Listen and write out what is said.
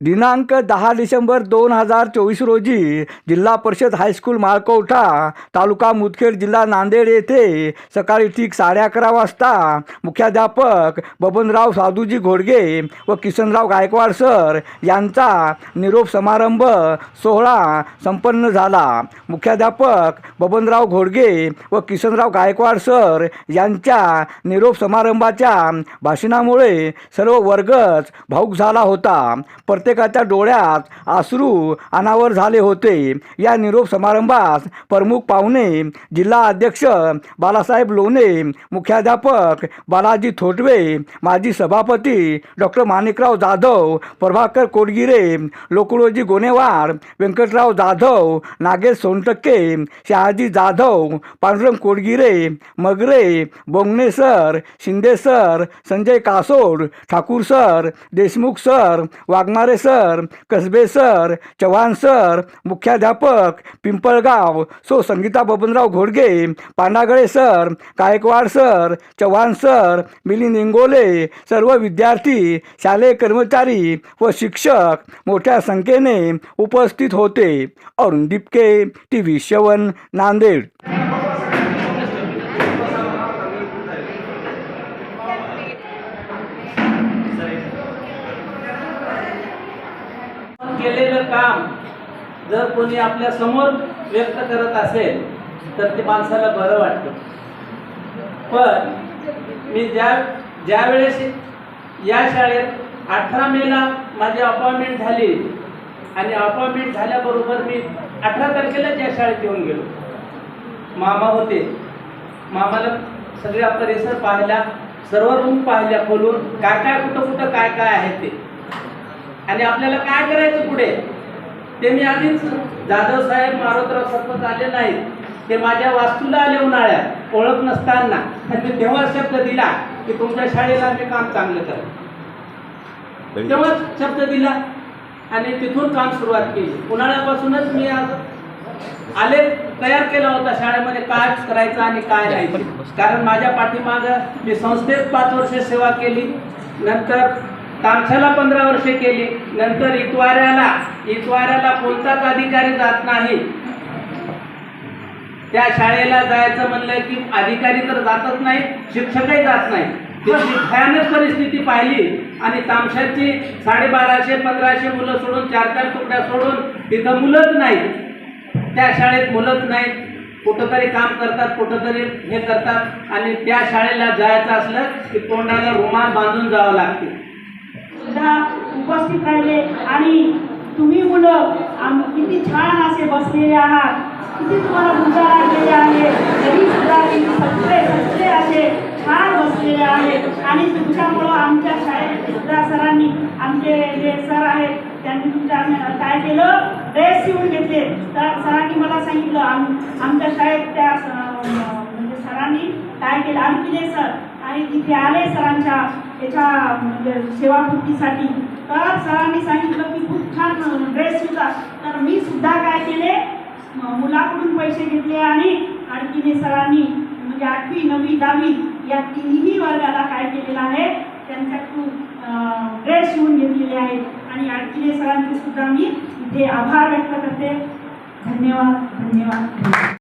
दिनांक दहा डिसेंबर दोन हजार चोवीस रोजी जिल्हा परिषद हायस्कूल माळकोठा तालुका मुदखेड जिल्हा नांदेड येथे सकाळी ठीक साडे अकरा वाजता मुख्याध्यापक बबनराव साधूजी घोडगे व किसनराव गायकवाड सर यांचा निरोप समारंभ सोहळा संपन्न झाला. मुख्याध्यापक बबनराव घोडगे व किसनराव गायकवाड सर यांच्या निरोप समारंभाच्या भाषणामुळे सर्व वर्गच भाऊक झाला होता. पर प्रत्येकाच्या डोळ्यात आसरू अनावर झाले होते. या निरोप समारंभास प्रमुख पाहुणे जिल्हा अध्यक्ष बालासाहेब लोणे मुख्याध्यापक बालाजी थोटवे माजी सभापती doctor Manikrao Jadhav Prabhakar Kodgire Lokuloji Gonewar Vyankatrao Jadhav Nagesh Sontakke Shahaji Jadhav Pandurang Kodgire Magre Bongane sir Shinde sir Sanjay Kasod Thakur sir Deshmukh sir Waghmare sir Kasbe sir Chavan sir मुख्याध्यापक पिंपळगाव सो Sangeeta Babanrao घोडगे Pandagale sir Gaikwad sir Chavan sir Milind Ingole सर्व विद्यार्थी शालेय कर्मचारी व शिक्षक मोठ्या संख्येने उपस्थित होते. अरुण दिपके टी व्ही शवन नांदेड. केलेलं काम जर कोणी आपल्यासमोर व्यक्त करत असेल तर ते माणसाला बरं वाटतं. पण मी ज्या ज्या वेळेस या शाळेत अठरा मेला माझी अपॉइंटमेंट झाली आणि अपॉइंटमेंट झाल्याबरोबर मी अठरा तारखेलाच या शाळेत येऊन गेलो. मामा होते. मामाला सगळ्या परिसर पाहिला सर्व रूम पाहिल्या खोलून काय काय कुठं कुठं काय काय आहे ते. आणि आपल्याला काय करायचं पुढे? ते मी आधीच जाधव साहेब मारोतराव सरपंच आले नाहीत. ते माझ्या वास्तूला आले उन्हाळ्यात ओळख नसताना. आणि मी तेव्हा शब्द दिला की तुमच्या शाळेला मी काम चांगलं करेन तेव्हा शब्द दिला आणि तिथून काम सुरुवात केली. उन्हाळ्यापासूनच मी आज आले तयार केला होता शाळेमध्ये काय करायचं आणि काय नाही कारण माझ्या पाठीमागं मी संस्थेत पाच वर्ष सेवा केली. नंतर तामशाला पंधरा वर्षे केली. नंतर इतवाऱ्याला इतवाऱ्याला कोणताच अधिकारी जात नाही. त्या शाळेला जायचं म्हणलं की अधिकारी तर जातच नाही शिक्षकही जात नाही. तिथली भयानक परिस्थिती पाहिली आणि तामशाची साडेबाराशे पंधराशे मुलं सोडून चार चार तुकड्या सोडून तिथं मुलंच नाहीत. त्या शाळेत मुलंच नाहीत. कुठंतरी काम करतात कुठंतरी हे करतात आणि त्या शाळेला जायचं असलं की तोंडाला रुमाल बांधून जावं लागते. उपस्थित राहिले. आणि तुम्ही मुलं आम किती छान असे बसलेले आहात. किती तुम्हाला मुद्दा लागलेले आहे. तरी सुद्धा सगळे सगळे असे छान बसलेले आहेत. आणि तुमच्यामुळं आमच्या शाळेत सुद्धा सरांनी आमचे जे सर आहेत त्यांनी तुमच्या आम्ही काय केलं? ड्रेस शिवून घेतले. तर सरांनी मला सांगितलं आम आमच्या शाळेत त्या स- म्हणजे सरांनी काय केलं? आणखी सर आणि तिथे आले सरांच्या याच्या म्हणजे सेवापूर्तीसाठी. तर सरांनी सांगितलं की खूप छान ड्रेस होता. तर मी सुद्धा काय केले? मुलाकडून पैसे घेतले आणि आणखीने सरांनी म्हणजे आठवी नववी दहावी या तिन्ही वर्गाला काय केलेलं आहे? त्यांच्याकडून ड्रेस शिवून घेतलेले आहेत. आणि आणखीने सरांचे सुद्धा मी इथे आभार व्यक्त करते. धन्यवाद धन्यवाद.